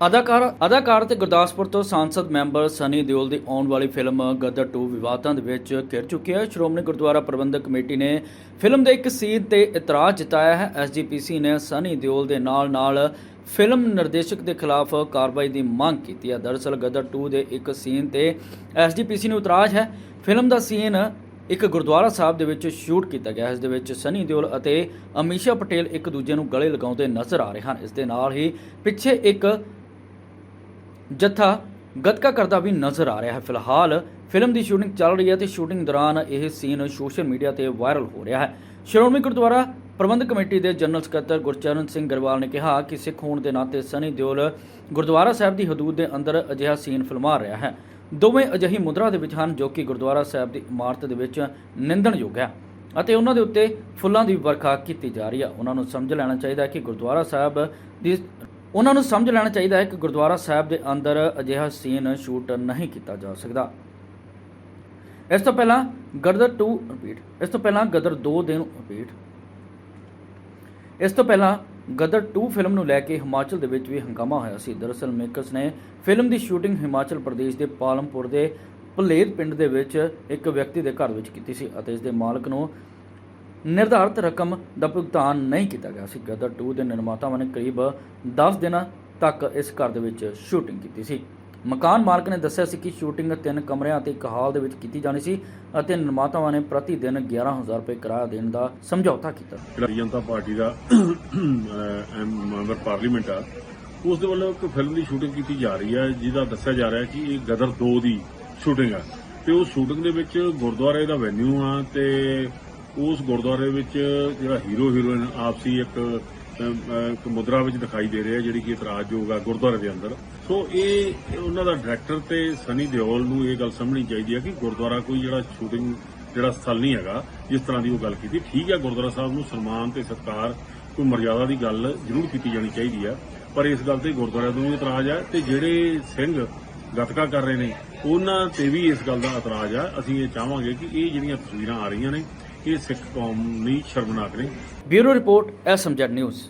ਅਦਾਕਾਰ ਅਦਾਕਾਰ ਤੇ ਗੁਰਦਾਸਪੁਰ ਤੋਂ ਸੰਸਦ ਮੈਂਬਰ ਸਨੀ ਦਿਓਲ ਦੀ ਆਉਣ ਵਾਲੀ ਫਿਲਮ ਗਦਰ 2 ਵਿਵਾਦਾਂ ਦੇ ਵਿੱਚ ਘਿਰ ਚੁੱਕੀ ਹੈ। ਸ਼੍ਰੋਮਣੀ ਗੁਰਦੁਆਰਾ ਪ੍ਰਬੰਧਕ ਕਮੇਟੀ ਨੇ ਫਿਲਮ ਦੇ ਇੱਕ ਸੀਨ ਤੇ ਇਤਰਾਜ਼ ਜਤਾਇਆ ਹੈ। ਐਸਜੀਪੀਸੀ ਨੇ ਸਨੀ ਦਿਓਲ ਦੇ ਨਾਲ-ਨਾਲ ਫਿਲਮ ਨਿਰਦੇਸ਼ਕ ਦੇ ਖਿਲਾਫ ਕਾਰਵਾਈ ਦੀ ਮੰਗ ਕੀਤੀ ਹੈ। ਦਰਅਸਲ ਗਦਰ 2 ਦੇ ਇੱਕ ਸੀਨ ਤੇ ਐਸਜੀਪੀਸੀ ਨੂੰ ਇਤਰਾਜ਼ ਹੈ। ਫਿਲਮ ਦਾ ਸੀਨ ਇੱਕ ਗੁਰਦੁਆਰਾ ਸਾਹਿਬ ਦੇ ਵਿੱਚ ਸ਼ੂਟ ਕੀਤਾ ਗਿਆ ਇਸ ਦੇ ਵਿੱਚ ਸਨੀ ਦਿਓਲ ਅਤੇ ਅਮੀਸ਼ਾ ਪਟੇਲ ਇੱਕ ਦੂਜੇ ਨੂੰ ਗਲੇ ਲਗਾਉਂਦੇ ਨਜ਼ਰ ਆ ਰਹੇ ਹਨ। ਇਸ ਦੇ ਨਾਲ ਹੀ ਪਿੱਛੇ ਇੱਕ ਜੱਥਾ ਗੱਤਕਾ ਕਰਦਾ ਵੀ ਨਜ਼ਰ ਆ ਰਿਹਾ ਹੈ। ਫਿਲਹਾਲ ਫਿਲਮ ਦੀ ਸ਼ੂਟਿੰਗ ਚੱਲ ਰਹੀ ਹੈ ਤੇ ਸ਼ੂਟਿੰਗ ਦੌਰਾਨ ਇਹ ਸੀਨ ਸੋਸ਼ਲ ਮੀਡੀਆ ਤੇ ਵਾਇਰਲ ਹੋ ਰਿਹਾ ਹੈ। ਸ਼੍ਰੋਮਣੀ ਗੁਰਦੁਆਰਾ ਪ੍ਰਬੰਧਕ ਕਮੇਟੀ ਦੇ ਜਨਰਲ ਸਕੱਤਰ ਗੁਰਚਰਨ ਸਿੰਘ ਗਰੇਵਾਲ ਨੇ ਕਿਹਾ ਕਿ ਸਿੱਖ ਹੋਣ ਦੇ ਨਾਤੇ ਸਨੀ ਦਿਓਲ ਗੁਰਦੁਆਰਾ ਸਾਹਿਬ ਦੀ ਹਦੂਦ ਦੇ ਅੰਦਰ ਅਜਿਹਾ ਸੀਨ ਫਿਲਮਾ ਰਿਹਾ ਹੈ। ਦੋਵੇਂ ਅਜਿਹੀ ਮੁਦਰਾ ਦੇ ਵਿੱਚ ਹਨ ਜੋ ਕਿ ਗੁਰਦੁਆਰਾ ਸਾਹਿਬ ਦੀ ਇਮਾਰਤ ਦੇ ਵਿੱਚ ਨਿੰਦਣਯੋਗ ਹੈ ਅਤੇ ਉਹਨਾਂ ਦੇ ਉੱਤੇ ਫੁੱਲਾਂ ਦੀ ਵਰਖਾ ਕੀਤੀ ਜਾ ਰਹੀ ਹੈ। ਉਹਨਾਂ ਨੂੰ ਸਮਝ ਲੈਣਾ ਚਾਹੀਦਾ ਹੈ ਕਿ ਗੁਰਦੁਆਰਾ ਸਾਹਿਬ ਦੀ ਉਹਨਾਂ ਨੂੰ ਸਮਝ ਲੈਣਾ ਚਾਹੀਦਾ ਹੈ ਕਿ ਗੁਰਦੁਆਰਾ ਸਾਹਿਬ ਦੇ ਅੰਦਰ ਅਜਿਹਾ ਸੀਨ ਸ਼ੂਟ ਨਹੀਂ ਕੀਤਾ ਜਾ ਸਕਦਾ। ਇਸ ਤੋਂ ਪਹਿਲਾਂ ਗਦਰ 2 ਰਿਪੀਟ ਇਸ ਤੋਂ ਪਹਿਲਾਂ ਗਦਰ 2 ਦੇ ਨੂੰ ਰਿਪੀਟ ਇਸ ਤੋਂ ਪਹਿਲਾਂ ਗਦਰ 2 ਫਿਲਮ ਨੂੰ ਲੈ ਕੇ ਹਿਮਾਚਲ ਦੇ ਵਿੱਚ ਵੀ ਹੰਗਾਮਾ ਹੋਇਆ ਸੀ। ਦਰਅਸਲ ਮੇਕਰਸ ਨੇ ਫਿਲਮ ਦੀ ਸ਼ੂਟਿੰਗ ਹਿਮਾਚਲ ਪ੍ਰਦੇਸ਼ ਦੇ ਪਾਲਮਪੁਰ ਦੇ ਭਲੇਰ ਪਿੰਡ ਦੇ ਵਿੱਚ ਇੱਕ ਵਿਅਕਤੀ ਦੇ ਘਰ ਵਿੱਚ ਕੀਤੀ ਸੀ ਅਤੇ ਇਸ ਦੇ ਮਾਲਕ ਨੂੰ ਨਿਰਧਾਰਤ ਰਕਮ ਦਾ ਭੁਗਤਾਨ ਨਹੀਂ ਕੀਤਾ ਗਿਆ ਸੀ। ਗਦਰ 2 ਦੇ ਨਿਰਮਾਤਾਵਾਂ ਨੇ ਕਰੀਬ 10 ਦਿਨਾਂ ਤੱਕ ਇਸ ਘਰ ਦੇ ਵਿੱਚ ਸ਼ੂਟਿੰਗ ਕੀਤੀ ਸੀ। ਮਕਾਨ ਮਾਲਕ ਨੇ ਦੱਸਿਆ ਸੀ ਕਿ ਸ਼ੂਟਿੰਗ ਤਿੰਨ ਕਮਰਿਆਂ ਅਤੇ ਇੱਕ ਹਾਲ ਦੇ ਵਿੱਚ ਕੀਤੀ ਜਾਣੀ ਸੀ ਅਤੇ ਨਿਰਮਾਤਾਵਾਂ ਨੇ ਪ੍ਰਤੀ ਦਿਨ 11000 ਰੁਪਏ ਕਿਰਾਇਆ ਦੇਣ ਦਾ ਸਮਝੌਤਾ ਕੀਤਾ। ਭਾਰਤੀ ਜਨਤਾ ਪਾਰਟੀ ਦਾ ਮੈਂਬਰ ਪਾਰਲੀਮੈਂਟ ਆ ਉਸ ਦੇ ਵੱਲੋਂ ਇੱਕ ਫਿਲਮ ਦੀ ਸ਼ੂਟਿੰਗ ਕੀਤੀ ਜਾ ਰਹੀ ਹੈ, ਜਿਹਦਾ ਦੱਸਿਆ ਜਾ ਰਿਹਾ ਕਿ ਇਹ ਗਦਰ 2 ਦੀ ਸ਼ੂਟਿੰਗ ਆ। ਤੇ ਉਸ ਸ਼ੂਟਿੰਗ ਦੇ ਵਿੱਚ ਗੁਰਦੁਆਰੇ ਦਾ ਵੈਨਿਊ ਆ ਤੇ ਉਸ ਗੁਰਦੁਆਰੇ ਵਿੱਚ ਜਿਹੜਾ ਹੀਰੋ ਹੀਰੋਇਨ ਆਪਸੀ ਇੱਕ ਇੱਕ ਮੁਦਰਾ ਵਿੱਚ ਦਿਖਾਈ ਦੇ ਰਿਹਾ, ਜਿਹੜੀ ਕਿ ਇਤਰਾਜ਼ਯੋਗ ਆ ਗੁਰਦੁਆਰੇ ਦੇ ਅੰਦਰ। ਸੋ ਇਹ ਇਹ ਉਹਨਾਂ ਦਾ ਡਾਇਰੈਕਟਰ ਤੇ ਸਨੀ ਦਿਓਲ ਨੂੰ ਇਹ ਗੱਲ ਸਮਝਣੀ ਚਾਹੀਦੀ ਹੈ ਕਿ ਗੁਰਦੁਆਰਾ ਕੋਈ ਜਿਹੜਾ ਸ਼ੂਟਿੰਗ ਜਿਹੜਾ ਸਥਲ ਨਹੀਂ ਹੈਗਾ, ਜਿਸ ਤਰ੍ਹਾਂ ਦੀ ਉਹ ਗੱਲ ਕੀਤੀ, ਠੀਕ ਹੈ ਗੁਰਦੁਆਰਾ ਸਾਹਿਬ ਨੂੰ ਸਨਮਾਨ ਤੇ ਸਤਿਕਾਰ ਕੋਈ ਮਰਿਆਦਾ ਦੀ ਗੱਲ ਜ਼ਰੂਰ ਕੀਤੀ ਜਾਣੀ ਚਾਹੀਦੀ ਹੈ, ਪਰ ਇਸ ਗੱਲ ਤੇ ਗੁਰਦੁਆਰੇ ਤੋਂ ਵੀ ਇਤਰਾਜ਼ ਹੈ ਤੇ ਜਿਹੜੇ ਸਿੰਘ ਗਤਕਾ ਕਰ ਰਹੇ ਨੇ, ਉਹਨਾਂ ਤੇ ਵੀ ਇਸ ਗੱਲ ਦਾ ਇਤਰਾਜ਼ ਹੈ। ਅਸੀਂ ਇਹ ਚਾਹਾਂਗੇ ਕਿ ਇਹ ਜਿਹੜੀਆਂ ਤਸਵੀਰਾਂ ਆ ਰਹੀਆਂ ਨੇ ਇਹ ਸਿੱਖ ਕੌਮ ਲਈ ਸ਼ਰਮਨਾਕ ਨੇ? Bureau report SMZ news.